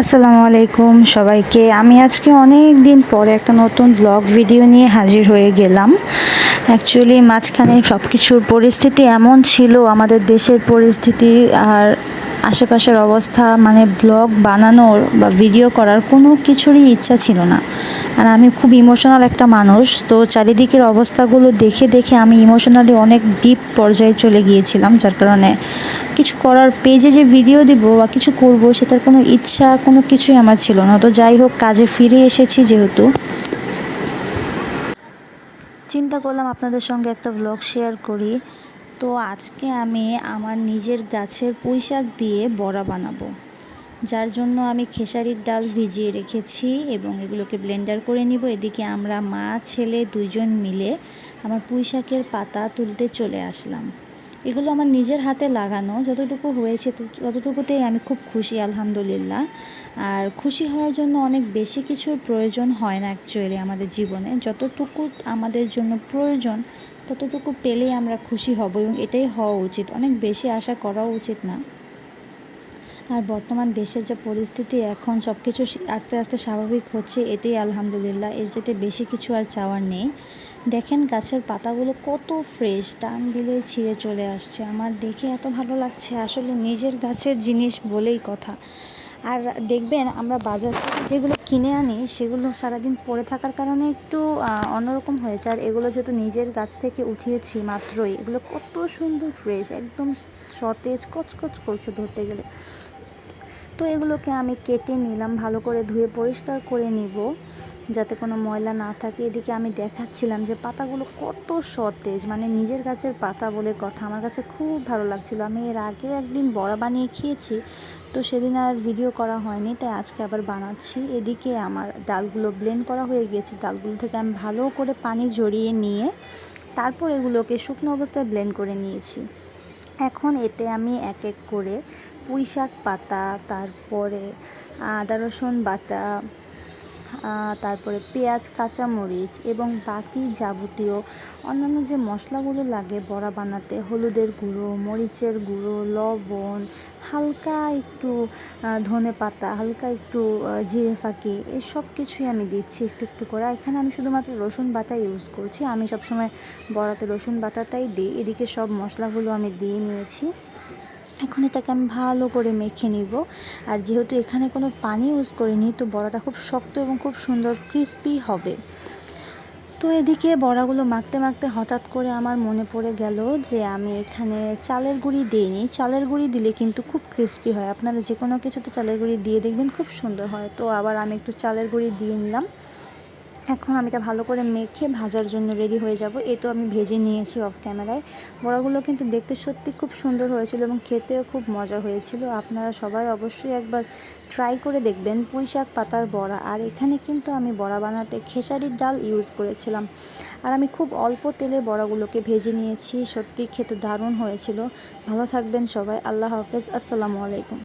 আসসালামু আলাইকুম সবাইকে। আমি আজকে অনেক দিন পরে একটা নতুন ব্লগ ভিডিও নিয়ে হাজির হয়ে গেলাম। অ্যাকচুয়ালি মাঝখানে সব কিছুর পরিস্থিতি এমন ছিল, আমাদের দেশের পরিস্থিতি আর আশেপাশের অবস্থা মানে ব্লগ বানানোর বা ভিডিও করার কোনো কিছুরই ইচ্ছা ছিল না। আর আমি খুব ইমোশনাল একটা মানুষ, তো চারিদিকের অবস্থাগুলো দেখে দেখে আমি ইমোশনালি অনেক ডিপ পর্যায়ে চলে গিয়েছিলাম, যার কারণে কিছু করার পেজে যে ভিডিও দিব বা কিছু করব, সেটার কোনো ইচ্ছা, কোনো কিছুই আমার ছিল না। তো যাই হোক, কাজে ফিরে এসেছি যেহেতু। চিন্তা করলাম আপনাদের সঙ্গে একটা ব্লগ শেয়ার করি। তো আজকে আমি আমার নিজের গাছের পুঁইশাক দিয়ে বড়া বানাবো। যার জন্য আমি খেসারির ডাল ভিজিয়ে রেখেছি এবং এগুলোকে ব্লেন্ডার করে নিব। এদিকে আমরা মা, ছেলে দুজন মিলে আমার পুঁইশাকের পাতা তুলতে চলে আসলাম। এগুলো আমার নিজের হাতে লাগানো, যতটুকু হয়েছে ততটুকুতেই আমি খুব খুশি, আলহামদুলিল্লাহ। আর খুশি হওয়ার জন্য অনেক বেশি কিছুর প্রয়োজন হয় না অ্যাকচুয়ালি আমাদের জীবনে। যতটুকু আমাদের জন্য প্রয়োজন, ততটুকু পেলেই আমরা খুশি হব এবং এটাই হওয়া উচিত। অনেক বেশি আশা করাও উচিত না। আর বর্তমান দেশের যে পরিস্থিতি এখন সব কিছু আস্তে আস্তে স্বাভাবিক হচ্ছে, এতেই আলহামদুলিল্লাহ। এর যেতে বেশি কিছু আর চাওয়ার নেই। দেখেন গাছের পাতাগুলো কত ফ্রেশ টান দিলে ছিঁড়ে চলে আসছে। আমার দেখে এত ভালো লাগছে, আসলে নিজের গাছের জিনিস বলেই কথা। আর দেখবেন, আমরা বাজার থেকে যেগুলো কিনে আনি, সেগুলো সারাদিন পরে থাকার কারণে একটু অন্যরকম হয়েছে। আর এগুলো যেহেতু নিজের গাছ থেকে উঠিয়েছি মাত্রই, এগুলো কত সুন্দর ফ্রেশ একদম সতেজ, কচকচ করছে ধরতে গেলে। তো এগুলোকে আমি কেটে নিলাম, ভালো করে ধুয়ে পরিষ্কার করে নিব। যাতে কোনো ময়লা না থাকে। এদিকে আমি দেখাচ্ছিলাম যে পাতাগুলো কত সতেজ মানে নিজের গাছের পাতা বলে কথা। আমার কাছে খুব ভালো লাগছিল। আমি এর আগেও একদিন বড়া বানিয়ে খেয়েছি, তো সেদিন আর ভিডিও করা হয়নি, তাই আজকে আবার বানাচ্ছি। এদিকে আমার ডালগুলো ব্লেন্ড করা হয়ে গিয়েছে। ডালগুলো থেকে আমি ভালো করে পানি জড়িয়ে নিয়ে তারপর এগুলোকে শুকনো অবস্থায় ব্লেন্ড করে নিয়েছি। এখন এতে আমি এক এক করে পুঁই শাক পাতা, তারপরে আদা রসুন বাটা তারপরে পেঁয়াজ, কাঁচামরিচ এবং বাকি যাবতীয় অন্যান্য যে মশলাগুলো লাগে বড়া বানাতে, হলুদের গুঁড়ো, মরিচের গুঁড়ো, লবণ, হালকা একটু ধনে পাতা, হালকা একটু জিরে ফাঁকি এসব কিছুই আমি দিচ্ছি একটু একটু করে। এখানে আমি শুধুমাত্র রসুন বাটা ইউজ করছি। আমি সবসময় বড়াতে রসুন বাটাটাই দিই। এদিকে সব মশলাগুলো আমি দিয়ে নিয়েছি। এখন এটাকে আমি ভালো করে মেখে নিব। আর যেহেতু এখানে কোনো পানি ইউজ করিনি, তো বড়াটা খুব শক্ত এবং খুব সুন্দর ক্রিস্পি হবে। তো এদিকে বড়াগুলো মাখতে মাখতে হঠাৎ করে আমার মনে পড়ে গেল যে আমি এখানে চালের গুঁড়ি দিইনি। চালের গুঁড়ি দিলে কিন্তু খুব ক্রিস্পি হয়। আপনারা যে কোনো কিছুতে চালের গুঁড়ি দিয়ে দেখবেন খুব সুন্দর হয়। তো আবার আমি একটু চালের গুঁড়ি দিয়ে নিলাম। এখন আমি এটা ভালো করে মেখে ভাজার জন্য রেডি হয়ে যাব। এ তো আমি ভেজে নিয়েছি অফ ক্যামেরায় বড়াগুলো কিন্তু দেখতে সত্যি খুব সুন্দর হয়েছিল এবং খেতেও খুব মজা হয়েছিল। আপনারা সবাই অবশ্যই একবার ট্রাই করে দেখবেন পুঁই শাক পাতার বড়া। আর এখানে কিন্তু আমি বড়া বানাতে খেসারির ডাল ইউজ করেছিলাম। আর আমি খুব অল্প তেলে বড়াগুলোকে ভেজে নিয়েছি। সত্যি খেতে দারুণ হয়েছিল। ভালো থাকবেন সবাই। আল্লাহ হাফেজ। আসসালামু আলাইকুম।